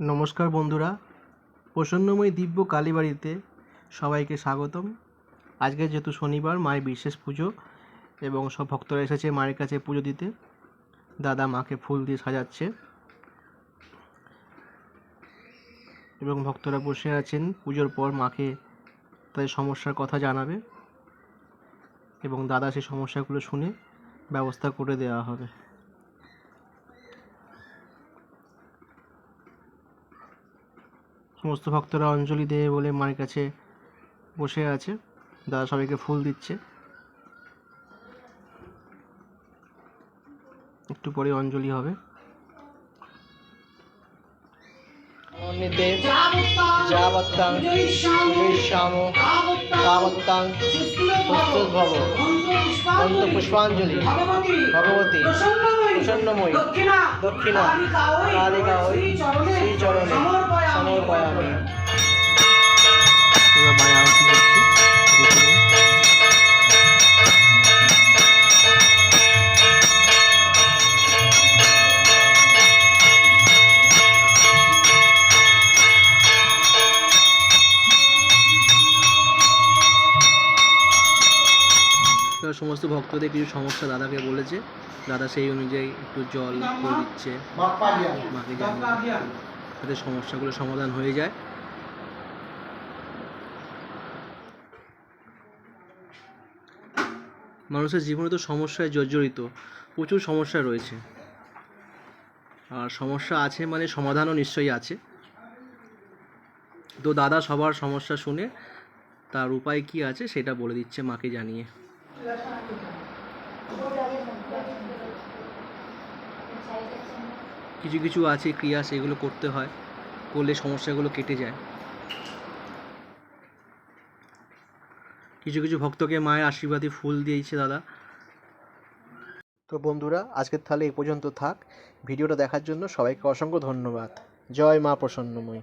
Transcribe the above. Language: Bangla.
নমস্কার বন্ধুরা, প্রসন্নময় দিব্য কালীবাড়িতে সবাইকে স্বাগতম। আজকে যেহেতু শনিবার, মায়ের বিশেষ পুজো এবং সব ভক্তরা এসেছে মায়ের কাছে পুজো দিতে। দাদা মাকে ফুল দিয়ে সাজাচ্ছে এবং ভক্তরা বসে আছেন। পুজোর পর মাকে তাদের সমস্যার কথা জানাবে এবং দাদা সেই সমস্যাগুলো শুনে ব্যবস্থা করে দেওয়া হবে। সমস্ত ভক্তরা অঞ্জলি দেবে বলে মায়ের কাছে বসে আছে। দাদা সবাইকে ফুল দিচ্ছে। একটু পরে অঞ্জলি হবে। যাবত্তাং পুজয়িষ্যাম তাবত্তাং প্রস্তুতভব অন্ত পুষ্পাঞ্জলি ভগবতী, প্রসন্নময়ী, দক্ষিণা কালিকা ওই সমস্ত ভক্তদের কিছু সমস্যা দাদাকে বলেছে। দাদা সেই অনুযায়ী একটু জল করে দিচ্ছে। মাকে জানিয়ে সমস্যাগুলো সমাধান হয়ে যায়। মানুষের জীবনে তো সমস্যায় জর্জরিত। প্রচুর সমস্যা রয়েছে। আর সমস্যা আছে মানে সমাধানও নিশ্চয়ই আছে। তো দাদা সবার সমস্যা শুনে তার উপায় কি আছে সেটা বলে দিচ্ছে মাকে জানিয়ে। কিছু কিছু আছে ক্রিয়া, সেগুলো করতে হয়। করলে সমস্যাগুলো কেটে যায়। কিছু কিছু ভক্তকে মায়ের আশীর্বাদী ফুল দিয়েছে দাদা। তো বন্ধুরা, আজকের তাহলে এই পর্যন্ত থাক। ভিডিওটা দেখার জন্য সবাইকে অসংখ্য ধন্যবাদ। জয় মা প্রসন্নময়ী।